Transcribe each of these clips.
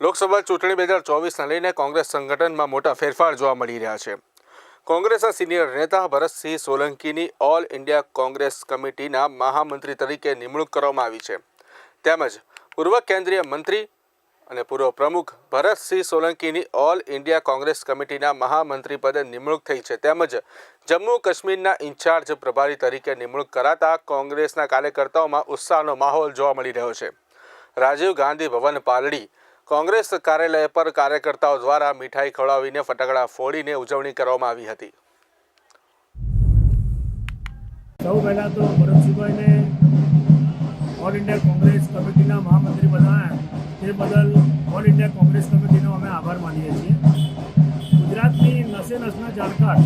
લોકસભા ચૂંટણી બે હજાર ચોવીસને લઈને કોંગ્રેસ સંગઠનમાં મોટા ફેરફાર જોવા મળી રહ્યા છે. કોંગ્રેસના સિનિયર નેતા ભરતસિંહ સોલંકીની ઓલ ઇન્ડિયા કોંગ્રેસ કમિટીના મહામંત્રી તરીકે નિમણૂક કરવામાં આવી છે. તેમજ પૂર્વ કેન્દ્રીય મંત્રી અને પૂર્વ પ્રમુખ ભરતસિંહ સોલંકીની ઓલ ઇન્ડિયા કોંગ્રેસ કમિટીના મહામંત્રી પદે નિમણૂક થઈ છે. તેમજ જમ્મુ કાશ્મીરના ઇન્ચાર્જ પ્રભારી તરીકે નિમણૂક કરાતા કોંગ્રેસના કાર્યકર્તાઓમાં ઉત્સાહનો માહોલ જોવા મળી રહ્યો છે. રાજીવ ગાંધી ભવન પાલડી કોંગ્રેસ કાર્યાલય પર કાર્યકર્તાઓ દ્વારા મીઠાઈ ખવડાવીને ફટાકડા ફોડીને ઉજવણી કરવામાં આવી હતી. સૌ પહેલાં તો ભરતસિંહભાઈને ઓલ ઇન્ડિયા કોંગ્રેસ કમિટીના મહામંત્રી બનાવ્યા. તે બદલ ઓલ ઇન્ડિયા કોંગ્રેસ કમિટીનો અમે આભાર માનીએ છીએ. ગુજરાતની નસે નસના જાણકાર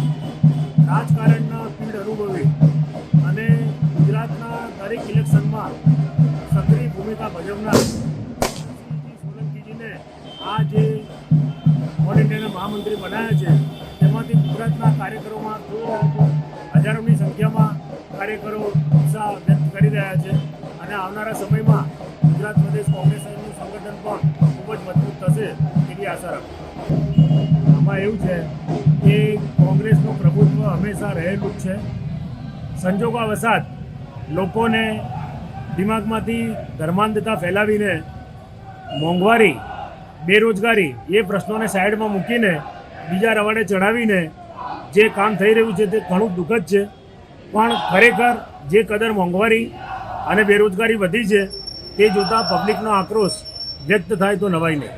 રાજકારણના પીડ અનુભવી અને ગુજરાતના દરેક ઇલેક્શનમાં સક્રિય ભૂમિકા ભજવનાર આ જે ઇન્ડિયાના મહામંત્રી બનાવ્યા છે, તેમાંથી ગુજરાતના કાર્યકરોમાં હજારોની સંખ્યામાં કાર્યકરો ઉત્સાહ વ્યક્ત કરી રહ્યા છે અને આવનારા સમયમાં ગુજરાત પ્રદેશ કોંગ્રેસનું સંગઠન પણ ખૂબ જ મજબૂત થશે એવી આશા રાખું. આમાં એવું છે કે કોંગ્રેસનું પ્રભુત્વ હંમેશા રહેલું જ છે. સંજોગાવસાદ લોકોને દિમાગમાંથી ધર્માંધતા ફેલાવીને મોંઘવારી બેરોજગારી એ પ્રશ્નોને સાઈડમાં મૂકીને બીજા રવાડે ચડાવીને જે કામ થઈ રહ્યું છે તે ઘણું દુઃખદ છે. પણ ખરેખર જે કદર મોંઘવારી અને બેરોજગારી વધી છે તે જોતાં પબ્લિકનો આક્રોશ વ્યક્ત થાય તો નવાઈ નહીં.